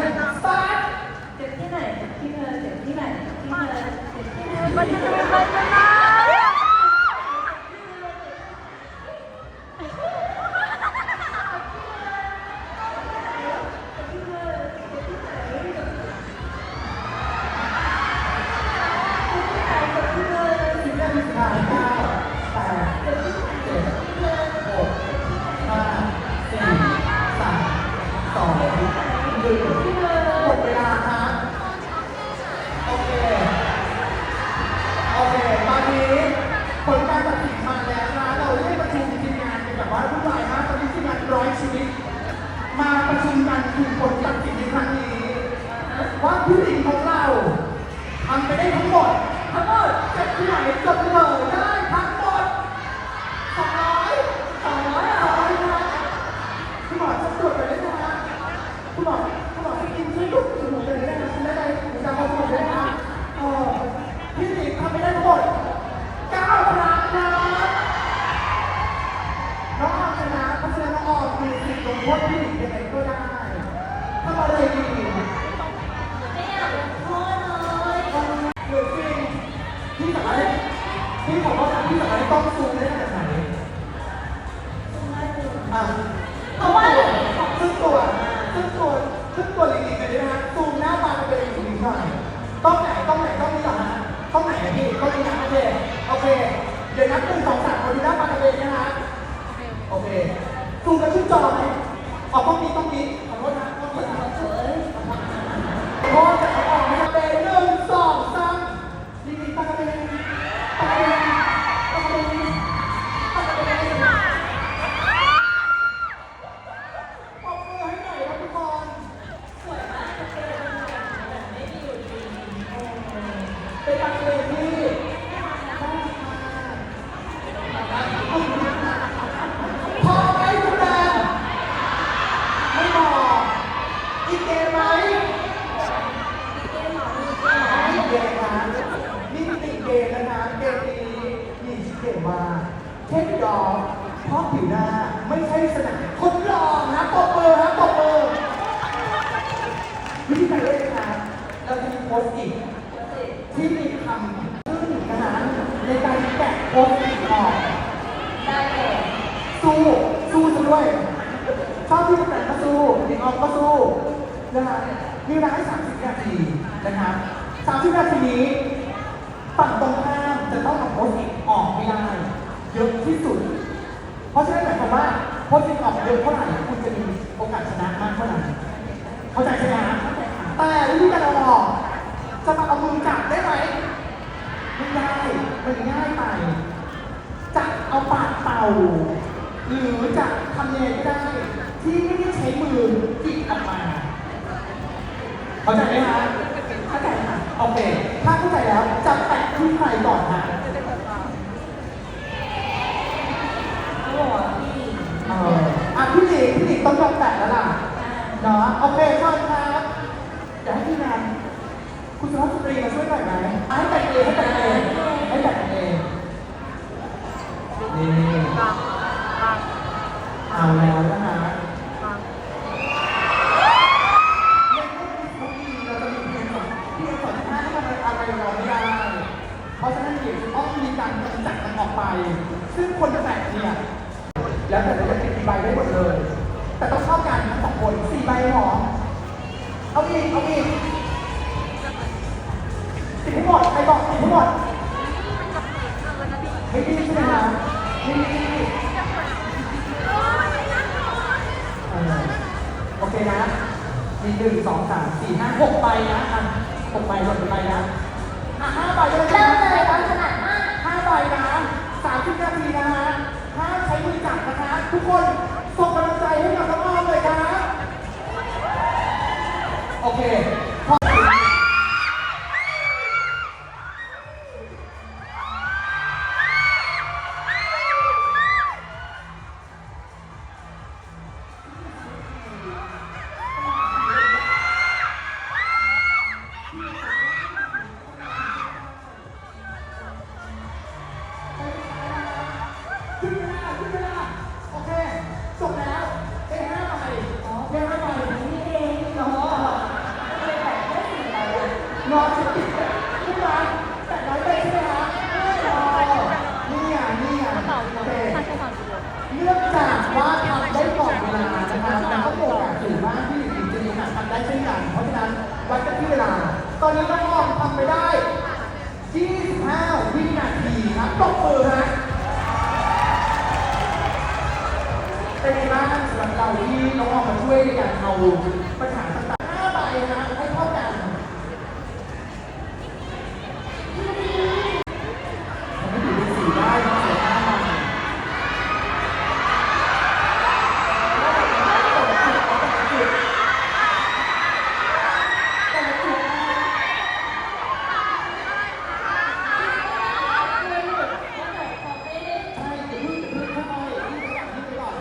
감사합니다. เทคดอกเพราะผิวหน้าไม่ใช่สนามคนหลออนะตบมือนะตบมือวิธีการเล่นนะครับเราจะมีโพสต์อีกที่มีคำซึ่งนะฮะในการแกะโพสต์อีกออกได้เลยสู้สู้ซะด้วยชอบที่ตำแหน่งก็สู้เด็ออกก็สู้นะฮะมีเวลาให้ 30 นาทีนะครับ30 นาทีนี้ฝั่งตรงข้ามจะต้องเอาโพสต์อีกออกไม่ได้ เยอะที่สุด เพราะฉะนั้นหมายความว่าพจน์ออกเยอะเท่าไหร่คุณจะมีโอกาสชนะมากเท่านั้นเข้าใจใช่ไหมแต่วิธีการเอาออกจะมาเอามือจับได้ไหมไม่ได้มันง่ายไปจะเอาปากเต่าหรือจะทำยัไก็ได้ ที่ไม่ได้ใช้มือจิกออกมาเข้าใจไหมคะเข้าใจค่ะโอเค ถ้าเข้าใจแล้วจะแตะที่ใครก่อนคะ พี่หลีพี่หลีต้องทำแตะแล้วล่ะเนาะโอเคขอบคุณครับเดี๋ให้พี่แนนคุณสุภาพสตรีมาช่วยหน่อยไหมให้แตะเองให้แตะเองให้แตะเองนี่เอาแล้ว หรอเอาอีกเอาอีกติดให้หมดใครบอกติดให้หมดไม่ดีใช่ไหมคะไม่ดีโอเคนะ มีหนึ่งสองสามสี่ห้าหกใบนะอะหกใบหกใบนะอะห้าใบเริ่มเลยตอนถนัดมากห้าใบนะสามสิบนาทีนะฮะห้าใช้มือจับนะคะ ทุกคนส่งกำลังใจให้กับน้องออมเเคพอขึ้นเวลาขึ้นเวลาโอเคจบแล้วได้ห้าใบได้ห้าใบ นี่เองน้องเลยแต่งได้สี่ใบอะ รอจะติดขึ้นมาแต่น้อยไปใช่ไหมคะรอนี่อะนี่อะโอเค เนื่องจากว่าทำได้ก่อนเวลานะคะแล้วก็โอกาสสูงมากที่หญิงจะมีโอกาสทำได้เช่นกัน เพราะฉะนั้นวัดกันที่เวลา ตอนนี้น้องออมทำไปได้ 25 วินา ทีครับตบมือฮะเป็นไงบ้างสำหรับเราที่น้องออมมาช่วยในการเอาปัญหาต่างๆ5ใบนะให้เท่ากันผมไม่ถือเป็นสี่ได้นะเสียห้าใบ ใช่เดี๋ยวพึ่งเดี๋ยวพึ่งค่อยๆนี่ไปก่อนนี่ไปก่อน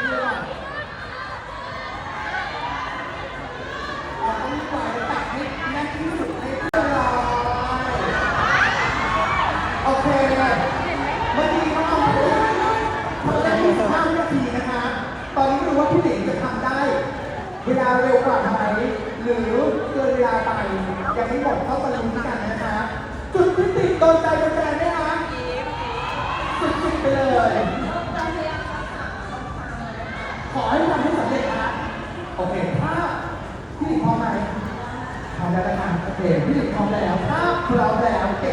นี่ไปก่อนเราต้องรีบไปตัดให้แน่นที่สุดให้เรียบร้อยโอเคเมื่อกี้เขาทำได้ทำได้25วินาทีนะคะ ตอนนี้ไม่รู้ว่าพี่หลิงจะทำได้ เวลาเร็วกว่าไหมหรือเกินเวลาไปยังไม่หมดเข้าตะลุยกันนะคะจุดที่ติดโดนใจแฟนๆไหมคะสุดๆไปเลย ขอให้ทำให้สำเร็จนะโอเคถ้าพี่หลิงพร้อมไหมพร้อมแล้วนะคะโอเคพี่หลิงพร้อมแล้วถ้าพร้อมแล้วเก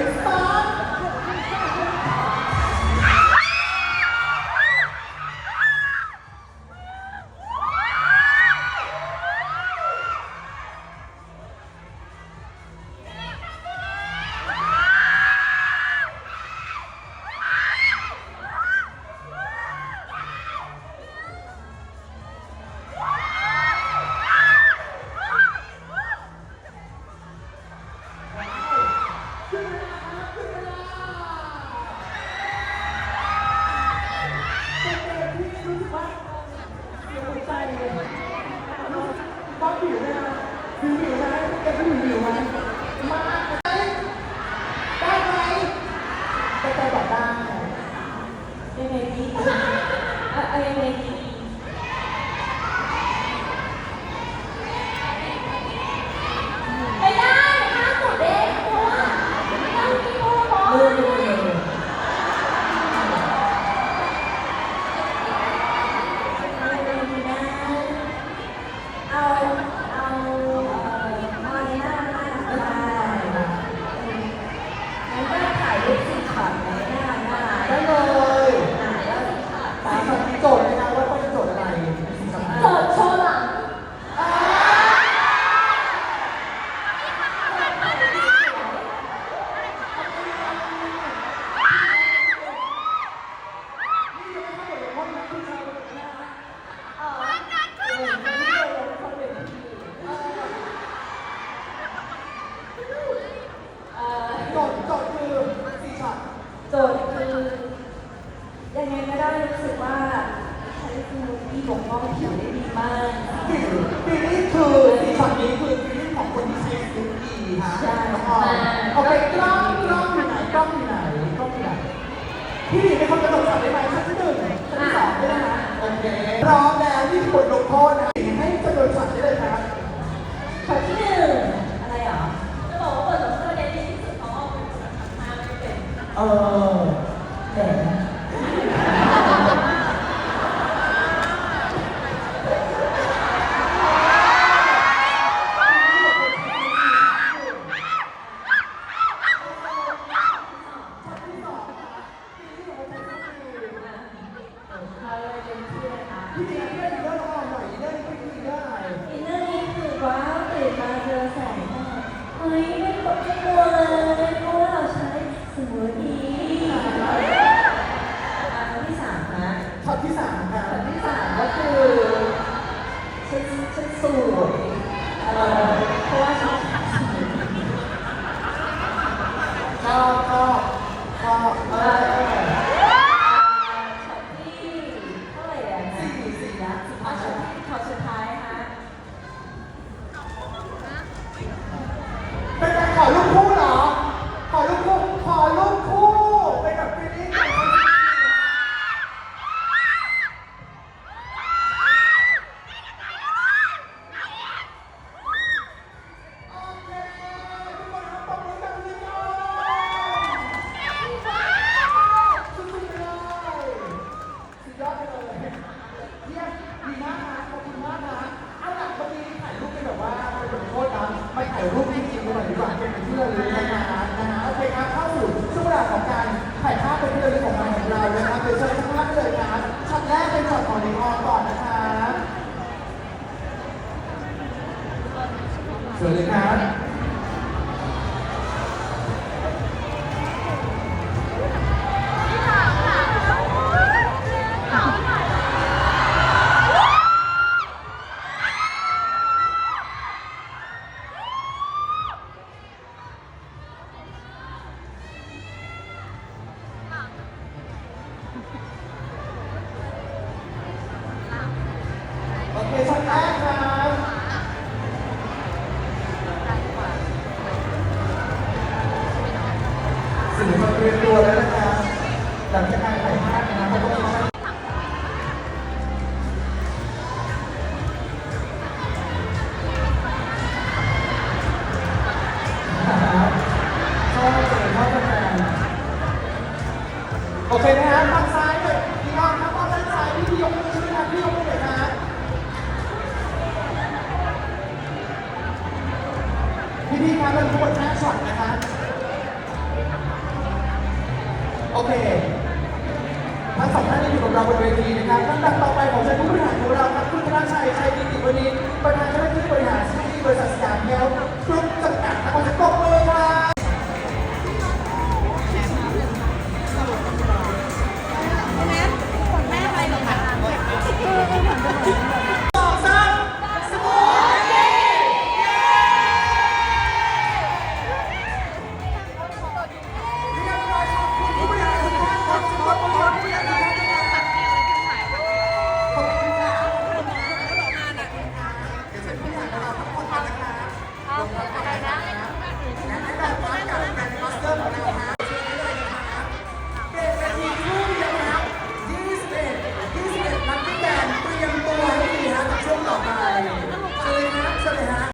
ม 어, เดี๋ยวรูปนี้กิกันหน่อยดีกว่าเป็นเพื่ระลึกนะคะนะฮะโอเคครับเข้าสู่ช่วงเวลาของการถ่ายภาพเป็นที่ระลึกของงาของเรานะครับเดี๋ยวเชิญทุกท่านเลยครับช็อตแรกเป็นช็อต โอเคทั้งสองท่านที่อยู่กับเราบนเวทีนะครับลำดับต่อไปของเชิญผู้บริหารของเราครับคุณธนาชัยชัยกิติวณิชประธานเจ้าหน้าที่บริหารที่บริษัทสยามแก้ว